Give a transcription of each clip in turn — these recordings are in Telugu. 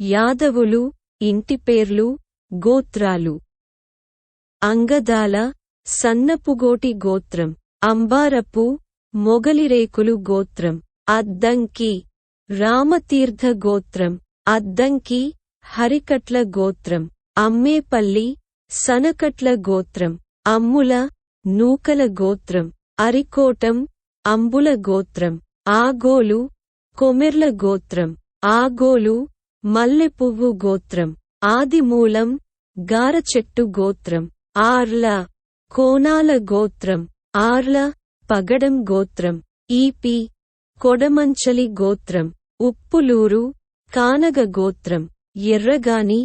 యాదవులు ఇంటిపేర్లు గోత్రాలు. అంగదాల సన్నపుగోటి గోత్రం. అంబారపు మొగలిరేకులు గోత్రం. అద్దంకి రామతీర్థ గోత్రం. అద్దంకి హరికట్ల గోత్రం. అమ్మేపల్లి సనకట్ల గోత్రం. అమ్ముల నూకల గోత్రం. అరికోటం అంబుల గోత్రం. ఆగోలు కొమెర్ల గోత్రం. ఆగోలు మల్లెపువ్వు గోత్రం ఆదిమూలం గారచెట్టు గోత్రం ఆర్ల కోనాల గోత్రం ఆర్ల పగడం గోత్రం ఈపి కొడమంచలి గోత్రం ఉప్పులూరు కానగ గోత్రం ఎర్రగాని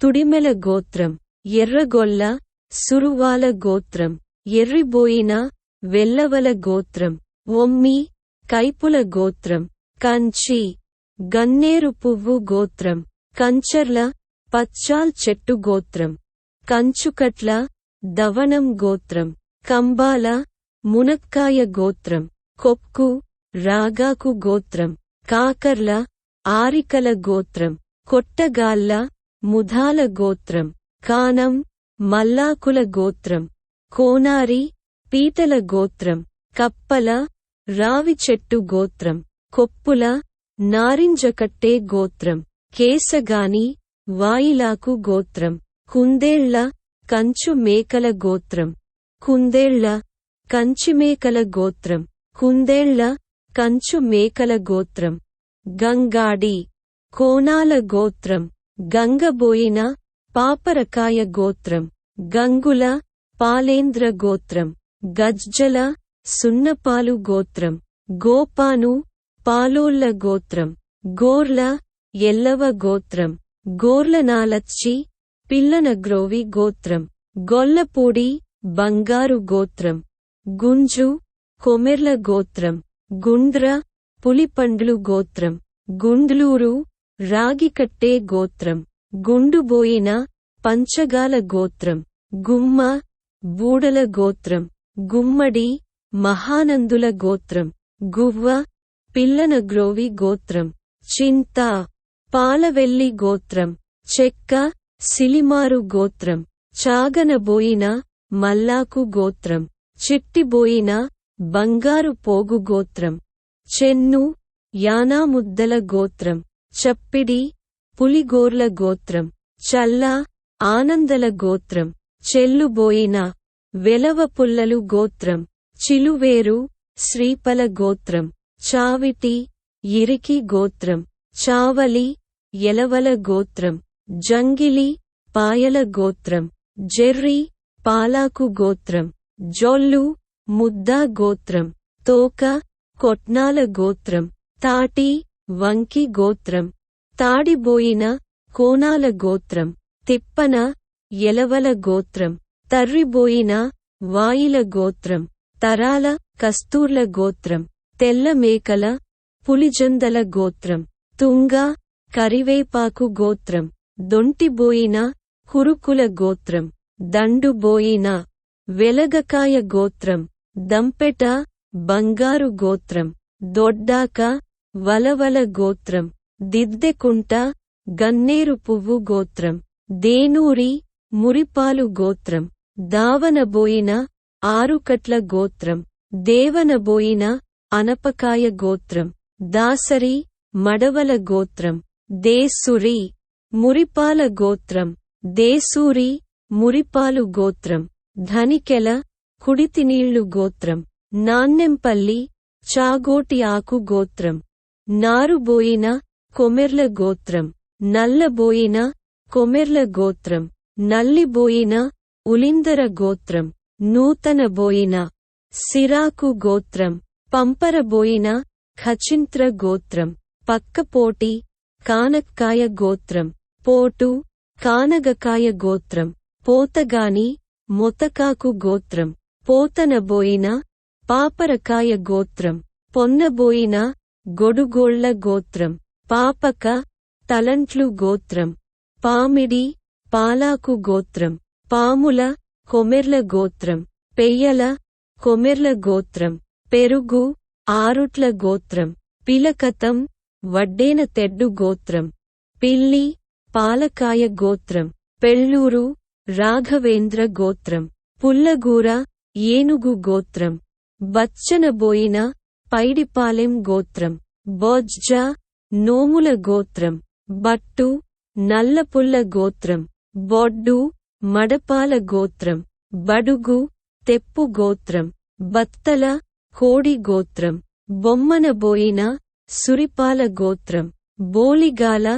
తుడిమెల గోత్రం ఎర్రగొల్ల సురువాల గోత్రం ఎర్రిబోయిన వెల్లవల గోత్రం ఒమ్మి కైపుల గోత్రం కంచి గన్నేరు పువ్వు గోత్రం కంచర్ల పచ్చాల్ చెట్టు గోత్రం కంచుకట్ల దవనం గోత్రం కంబాల మునక్కాయ గోత్రం కొక్కు రాగాకు గోత్రం కాకర్ల ఆరికల గోత్రం కొట్టగాళ్ళ ముధాల గోత్రం కానం మల్లాకుల గోత్రం కోనారి పీతల గోత్రం కప్పల రావి చెట్టు గోత్రం కొప్పుల నారింజకట్టే గోత్రం కేసగాని వాయిలాకు గోత్రం కుందేళ్ళ కంచు మేకల గోత్రం కుందేళ్ళ కంచిమేకల గోత్రం కుందేళ్ళ కంచు మేకల గోత్రం గంగాడి కోనాల గోత్రం గంగబోయిన పాపరకాయ గోత్రం గంగుల పాలేంద్ర గోత్రం గజ్జల సున్నపాలు గోత్రం గోపాను పాలోళ్ళ గోత్రం గోర్ల ఎల్లవ గోత్రం గోర్ల నాలచ్చి పిల్లన పిల్లనగ్రోవి గోత్రం గొల్లపూడి బంగారు గోత్రం గుంజు కొమెర్ల గోత్రం గుండ్ర పులిపండ్లు గోత్రం గుండ్లూరు రాగికట్టే గోత్రం గుండుబోయిన పంచగాల గోత్రం గుమ్మ బూడల గోత్రం గుమ్మడి మహానందుల గోత్రం గువ్వ పిల్లనగ్రోవి గోత్రం చింత పాలవెల్లి గోత్రం చెక్క సిలిమారు గోత్రం చాగనబోయిన మల్లాకు గోత్రం చిట్టిబోయిన బంగారు పోగు గోత్రం చెన్ను యానాముద్దల గోత్రం చప్పిడి పులిగోర్ల గోత్రం చల్ల ఆనందల గోత్రం చెల్లుబోయిన వెలవ పుల్లలు గోత్రం చిలువేరు శ్రీపల గోత్రం. చావిటి ఇరికి గోత్రం చావలి ఎలవల గోత్రం జంగిలి పాయల గోత్రం జెర్రి పాలాకు గోత్రం జొల్లు ముద్దా గోత్రం తోక కొట్నాల గోత్రం తాటి వంకి గోత్రం తాడిబోయిన కోనాల గోత్రం తిప్పన ఎలవల గోత్రం తర్రిబోయిన వాయిల గోత్రం తరాల కస్తూర్ల గోత్రం. తెల్ల మేకల పులిజందల గోత్రం తుంగ కరివేపాకు గోత్రం దొంటిబోయిన కురుకుల గోత్రం దండుబోయిన వెలగకాయ గోత్రం దంపెట బంగారు గోత్రం దొడ్డాక వలవల గోత్రం దిద్దెకుంట గన్నేరు పువ్వు గోత్రం దేనూరి మురిపాలు గోత్రం దావనబోయిన ఆరుకట్ల గోత్రం దేవనబోయిన అనపకాయ గోత్రం దాసరి మడవల గోత్రం దేసురి మురిపాల గోత్రం దేసూరి మురిపాలు గోత్రం ధనికెల కుడితినీళ్ళు గోత్రం నాన్నెంపల్లి చాగోటి ఆకు గోత్రం నారుబోయిన కొమెర్ల గోత్రం నల్లబోయిన కొమెర్ల గోత్రం నల్లిబోయిన ఉలిందర గోత్రం నూతనబోయిన సిరాకు గోత్రం పంపరబోయిన ఖచింత్ర గోత్రం పక్కపోటి కానక్కాయ గోత్రం పోటు కానగకాయ గోత్రం పోతగాని మొతకాకు గోత్రం పోతనబోయిన పాపరకాయ గోత్రం పొన్నబోయిన గొడుగోళ్ళ గోత్రం పాపక తలంట్లు గోత్రం పామిడి పాలాకు గోత్రం పాముల కొమెర్ల గోత్రం పెయ్యల కొమెర్ల గోత్రం పెరుగు ఆరుట్ల గోత్రం పిలకతం వడ్డేన తెడ్డు గోత్రం పిల్లి పాలకాయ గోత్రం పెళ్ళూరు రాఘవేంద్ర గోత్రం పుల్లగూర ఏనుగు గోత్రం బచ్చనబోయిన పైడిపాలెం గోత్రం బొజ్జ నోముల గోత్రం బట్టు నల్లపుల్ల గోత్రం బొడ్డు మడపాల గోత్రం బడుగు తెప్పు గోత్రం బత్తల కోడి గోత్రం బొమ్మనబోయిన సురిపాల గోత్రం బోలిగాల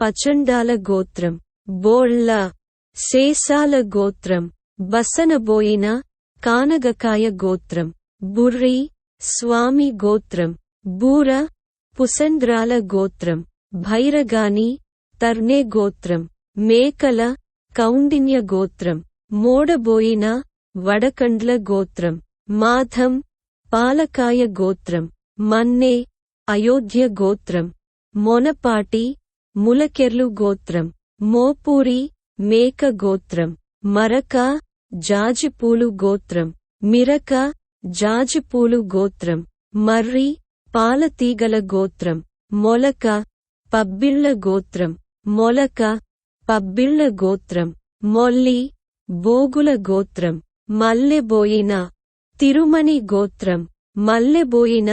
పచండాల గోత్రం బోళ్ళ శేషాల గోత్రం బసనబోయిన కానగకాయ గోత్రం బుర్రి స్వామి గోత్రం బూర పుసంద్రాల గోత్రం భైరగాని తర్నే గోత్రం మేకల కౌండిన్య గోత్రం మోడబోయిన వడకండ్ల గోత్రం మాధం పాలకాయ గోత్రం మన్నే అయోధ్య గోత్రం మొనపాటి ములకెర్లు గోత్రం మోపూరి మేక గోత్రం మరక జాజిపూలు గోత్రం మిరక జాజిపూలు గోత్రం మర్రి పాలతీగల గోత్రం మొలక పబ్బిళ్ళ గోత్రం మొలక పబ్బిళ్ళ గోత్రం మొల్లి బోగుల గోత్రం మల్లెబోయిన తిరుమణి గోత్రం మల్లెబోయిన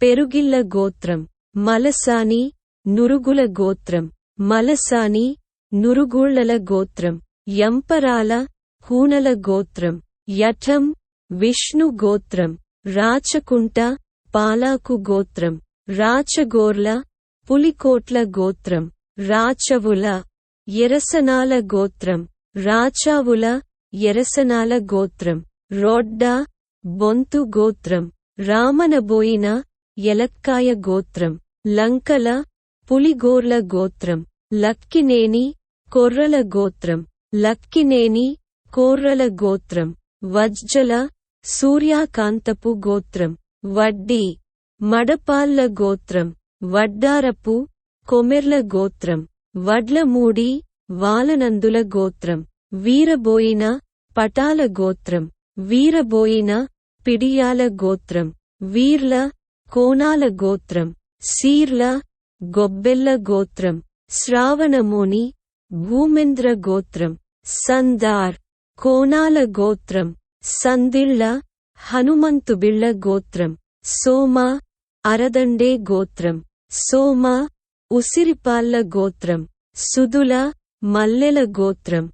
పెరుగిళ్ళ గోత్రం మలసాని నురుగుల గోత్రం మలసాని నురుగుళ్ళల గోత్రం యంపరాల హూనల గోత్రం యఠం విష్ణు గోత్రం రాచకుంట పాలాకు గోత్రం రాచగోర్ల పులికోట్ల గోత్రం రాచవుల ఎరసనాల గోత్రం రాచావుల ఎరసనాల గోత్రం రోడ్డా బొంతు గోత్రం రామనబోయిన ఎలక్కాయ గోత్రం లంకల పులిగోర్ల గోత్రం లక్కినేని కొర్రల గోత్రం లక్కినేని కోర్రల గోత్రం వజ్జల సూర్యాకాంతపు గోత్రం వడ్డీ మడపాల్ల గోత్రం వడ్డారపు కొమెర్ల గోత్రం వడ్లమూడి వాలనందుల గోత్రం వీరబోయిన పటాల గోత్రం. వీరబోయిన పిడియాల గోత్రం వీర్ల కోనాల గోత్రం సీర్ల గొబ్బెల్ల గోత్రం శ్రావణముని భూమేంద్ర గోత్రం సందార్ కోనాల గోత్రం సందిళ్ళ హనుమంతుబిళ్ళ గోత్రం సోమ అరదండే గోత్రం సోమ ఉసిరిపాల్ల గోత్రం సుదుల మల్లెల గోత్రం.